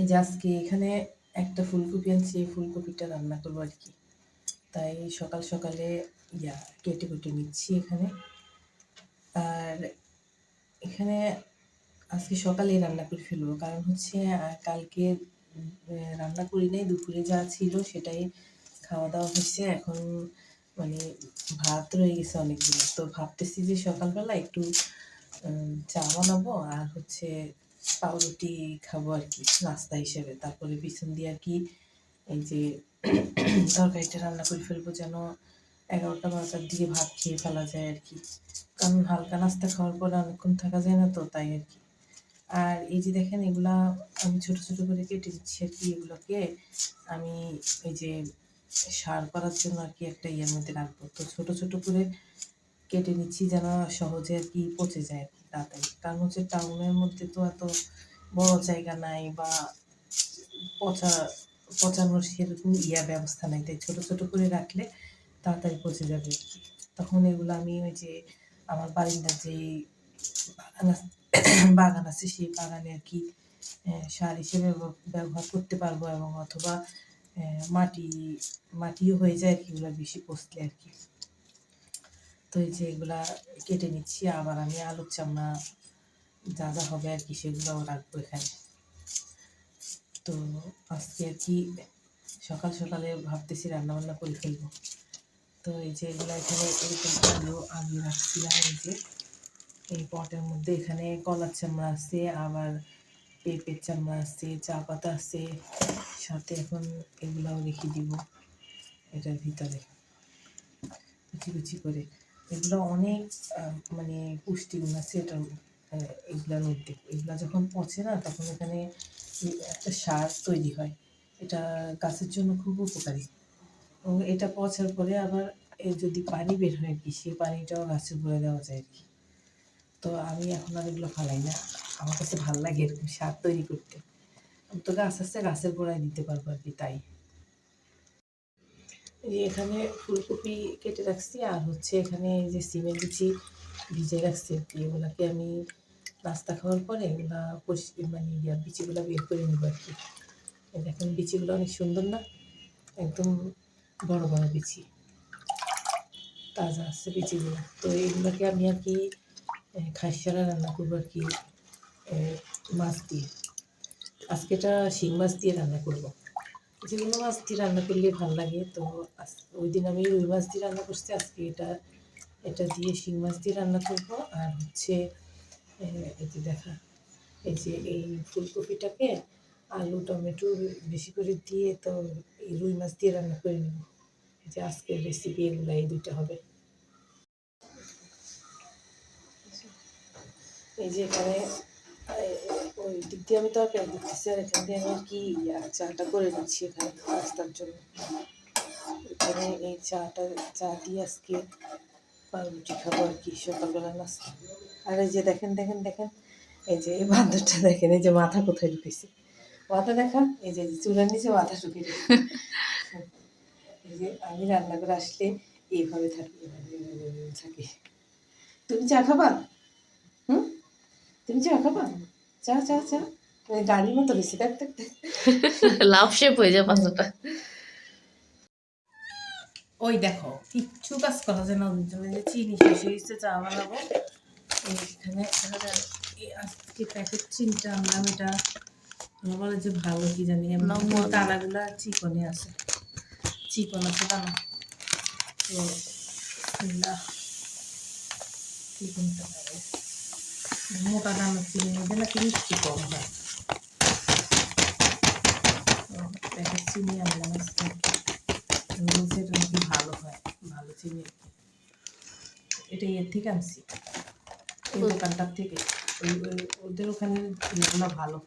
এই যে আজকে এখানে একটা ফুলকপি আনছি, এই ফুলকপিটা রান্না করব আর কি। তাই সকাল সকালে, ইয়া, কেটে কুটে নিচ্ছি এখানে। আর এখানে আজকে সকালে রান্না করে ফেলব, কারণ হচ্ছে কালকে রান্না করি নাই, দুপুরে যা ছিল সেটাই খাওয়া দাওয়া হয়েছে। এখন মানে ভাত রয়ে গেছে অনেকগুলো। তো ভাবতেছি যে সকালবেলা একটু চা বানাবো। আর হচ্ছে পাউরুটি খাব আর কি, নাস্তা হিসেবে। তারপরে পিছন দিয়ে আর কি এই যে তরকারিটা রান্না করে ফেলব যেন এগারোটা বারোটার দিকে ভাত খেয়ে ফেলা যায় আর কি। কারণ হালকা নাস্তা খাওয়ার পরে অনেকক্ষণ থাকা যায় না তো, তাই আর কি। আর এই যে দেখেন এগুলা আমি ছোট ছোট করে কেটে দিচ্ছি আর কি এগুলোকে। আমি এই যে সার করার জন্য আর কি একটা ইয়ের মধ্যে রাখব। তো ছোট ছোট করে কেটে নিচ্ছি যেন সহজে আর কি পচে যায় তাড়াতাড়ি। কারণ হচ্ছে টাউনের মধ্যে তো এত বড় জায়গা নাই বা পচা, পচানোর সেরকম ইয়া ব্যবস্থা নাই। তাই ছোট ছোট করে রাখলে তাড়াতাড়ি পচে যাবে। তখন এগুলো আমি ওই যে আমার বারিন্দার যে বাগান বাগান আছে সেই বাগানে আর কি সার হিসেবে ব্যবহার করতে পারব এবং অথবা মাটি, মাটিও হয়ে যায় আর কি, এগুলো বেশি পচলে আর কি। তো এই যে এগুলা কেটে নিচ্ছি, আবার আমি আলুর চামড়া যা যা হবে আর কি সেগুলোও রাখব এখানে। তো আজকে আর কি সকাল সকালে ভাবতেছি রান্না বান্না করে ফেলব। তো এই যে এগুলো এখানে এরকম আলু আলু রাখছিলাম এই যে, এই পটের মধ্যে। এখানে কলার চামড়া আছে, আবার পেঁপের চামড়া আছে, চা পাতা আছে। সাথে এখন এগুলাও রেখে দিব এটার ভিতরে। কুচি কুচি করে। এগুলো অনেক মানে পুষ্টিগুণ আছে এটার এগুলোর মধ্যে এগুলো যখন পচে না, তখন এখানে একটা সার তৈরি হয়। এটা গাছের জন্য খুব উপকারী। এবং এটা পচার পরে আবার যদি পানি বের হয় কি, সেই পানিটাও গাছে ভরে দেওয়া যায় আর কি। তো আমি এখন আর এগুলো ফালাই না। আমার কাছে ভালো লাগে এরকম সার তৈরি করতে। তো গাছ আছে, গাছের গোড়ায় দিতে পারব আর কি, তাই। এখানে ফুলকপি কেটে রাখছি, আর হচ্ছে এখানে যে সিমের বিচি ভিজে রাখছি এগুলাকে আমি নাস্তা খাওয়ার পরে এগুলা পরিষ্কার মানে ইয়া বিচিগুলো বের করে নেব আর কি। দেখেন বিচিগুলো অনেক সুন্দর না? একদম বড় বড় বিচি, তাজা আছে বিচিগুলো। তো এইগুলোকে আমি আর কি খাসিয়ারা রান্না করব আর কি মাছ দিয়ে। আজকে এটা শিং মাছ দিয়ে রান্না করব। যেগুলো মাছ দিয়ে রান্না করলে ভালো লাগে। তো ওই দিন আমি রুই মাছ দিয়ে রান্না করছি, আজকে এটা এটা দিয়ে শিং মাছ দিয়ে রান্না করব। আর হচ্ছে এই যে দেখা, এই যে এই ফুলকপিটাকে আলু, টমেটো বেশি করে দিয়ে তো এই রুই মাছ দিয়ে রান্না করে নেব। এই যে আজকের রেসিপি এগুলো, এই দুইটা হবে। এই যে এখানে ওই দিক দিয়ে আমি তরকারি দিচ্ছি? আর এখান দিয়ে আমি আর কি চাটা করে নিচ্ছি এখানে নাস্তার জন্য। এখানে এই চাটা, চা দিয়ে আজকে পাউরুটি খাব আর কি, সকালবেলা নাস্তা। আর এই যে দেখেন দেখেন দেখেন, এই যে এই বান্দরটা দেখেন, এই যে মাথা কোথায় ঢুকেছে? মাথা দেখা এই যে চুলের নিচে মাথা ঢুকে। এই যে আমি রান্না করে আসলে এইভাবে থাকি থাকি। তুমি চা খাবা? তুমি চা খাবা চা চা চা গাড়ির মতো বেশি দেখ দেখ দেখ। লাভ শেপ হয়ে যায় পাঁচটা ওই দেখো কিচ্ছু কাজ করা যায় না যে চিনি শেষ হয়ে গেছে চা বানাবো এখানে দেখা যায় এই আজকে প্যাকেট চিনিটা আনলাম এটা বলে যে ভালো কি জানি। দানাগুলা চিকনে আছে চিকন আছে দানা তো চিকনটা। মোটা দানা চিনি মধ্যে নাকি মিষ্টি কম হয় প্যাকেট চিনি আনলাম আজকে বলছে নাকি ভালো হয় ভালো চিনি এটা এর থেকে আনছি ওই দোকানটার থেকে ওই ওদের ওখানে ভালো